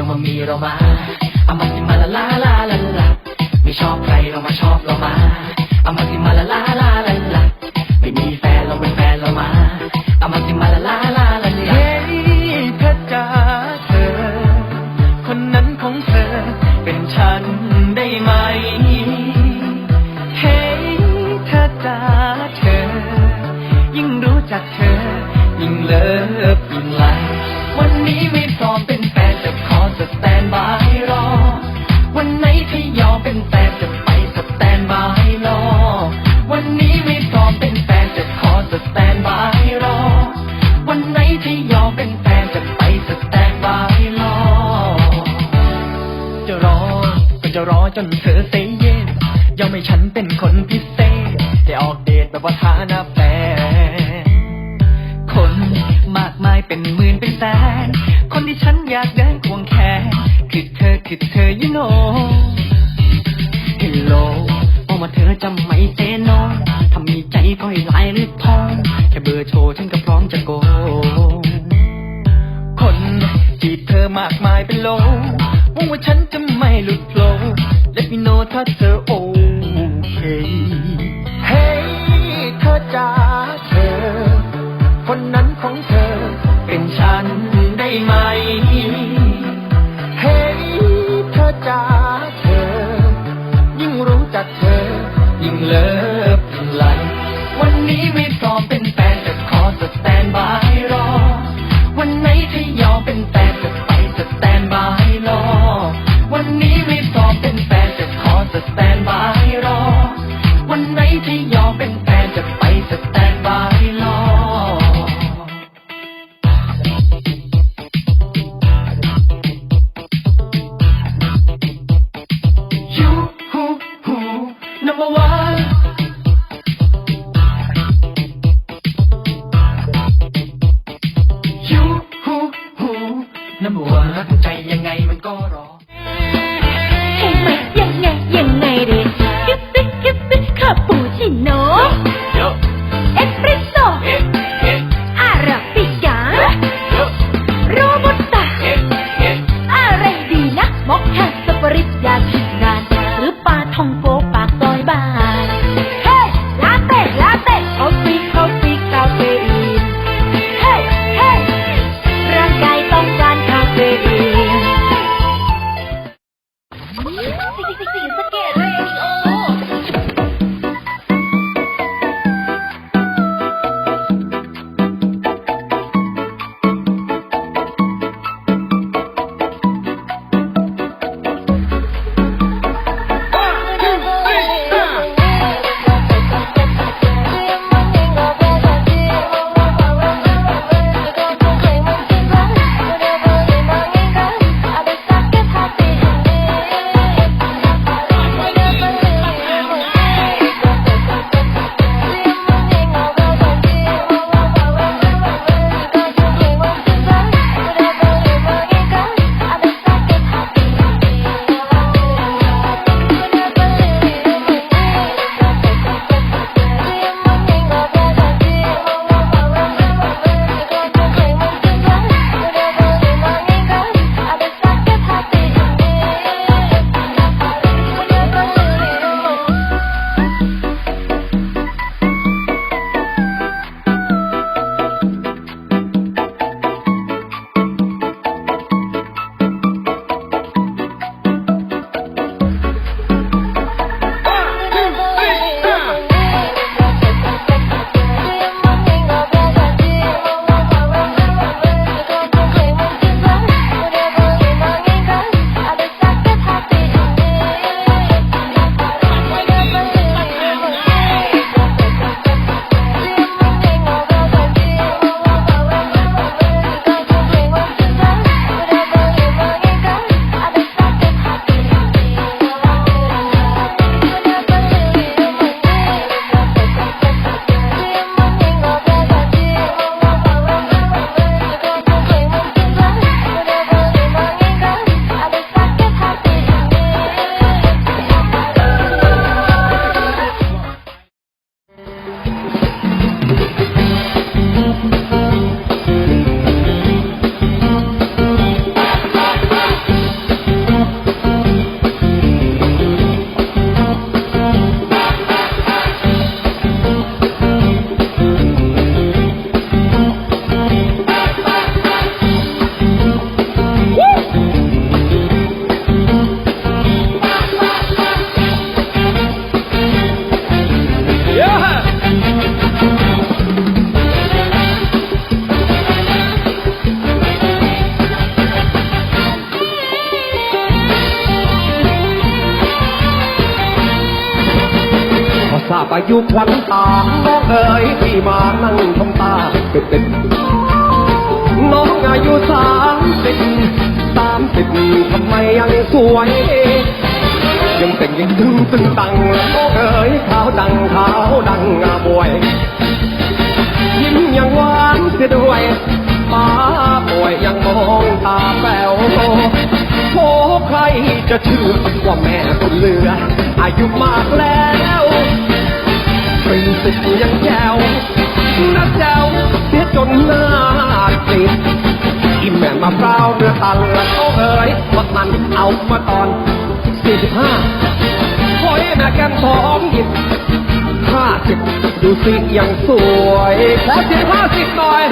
ใครลงมามีเรามาเอามาสิมาละลาลาลาลาไม่ชอบใครลองมาชอบเรามาเอามาสิมาละลาลาลาลาไม่มีแฟนลองเป็นแฟนเรามาเอามาสิมาละลาลาลาลาเฮ้ยเธอจ๋าเธอ คนนั้นของเธอ เป็นฉันได้ไหมเฮ้เธอจ๋าเธอ ยิ่งรู้จักเธอ ยิ่งเลิฟยิ่งไลวันนี้ไม่พร้อมเป็น รอจนเธอเซเย็นยอมให้ฉันเป็นคนพิเศษได้ออกเดทแบบว่าฐานะแฟนคนมากมายเป็นหมื่นเป็นแสน คนที่ฉันอยากเดินควงแขนคือเธอคือเธอ you know Hello บอกว่าเธอจะไม่เซโนถ้ามีใจก็ให้ลน์หรือโทรแค่เบอร์โทรฉันก็พร้อมจะโกคนจีบเธอมากมายเป็นโลหวังว่าฉันจะไม่หลุด โผล่ Let me know ถ้าเธอโอเค เฮ้ยเธอจ๋าเธอ คนนั้นของเธอ เป็นฉันได้ไหม เฮ้ยเธอจ๋าเธอ ยิ่งรู้จักเธอ ยิ่งเลิฟยิ่งไลวันนี้ไม่ ที่ยอมเป็นแฟนจะไปสแตนบายรอ You who who number one น ไปอายู่ควันตาน้องเอ๋ยที่มานั่งทำตาเป็นเป็นน้องอายุสามสิบสามสิบทำไมยังสวย ยังแต่งยังตึงตึงตังน้องเอ๋ยขาวดังขาวดังงาบวยยิ้มยังหวานเสียด้วยป้าป่วยยังมองตาแป๋วโอ้ใครจะเชื่อว่าแม่บุญเหลืออายุมากแล้ว สิบยังแจ๋วนักแจ๋วเสียจนหน้าติดอีแม่มาเปล่าเนื้อตันละโอ้เอ๋ยมามันเอามาตอนสี่สิบห้าโอ้ยแม่แก้มทองหยิบห้าสิบดูสิยังสวยขอเสียงห้าสิบหน่อย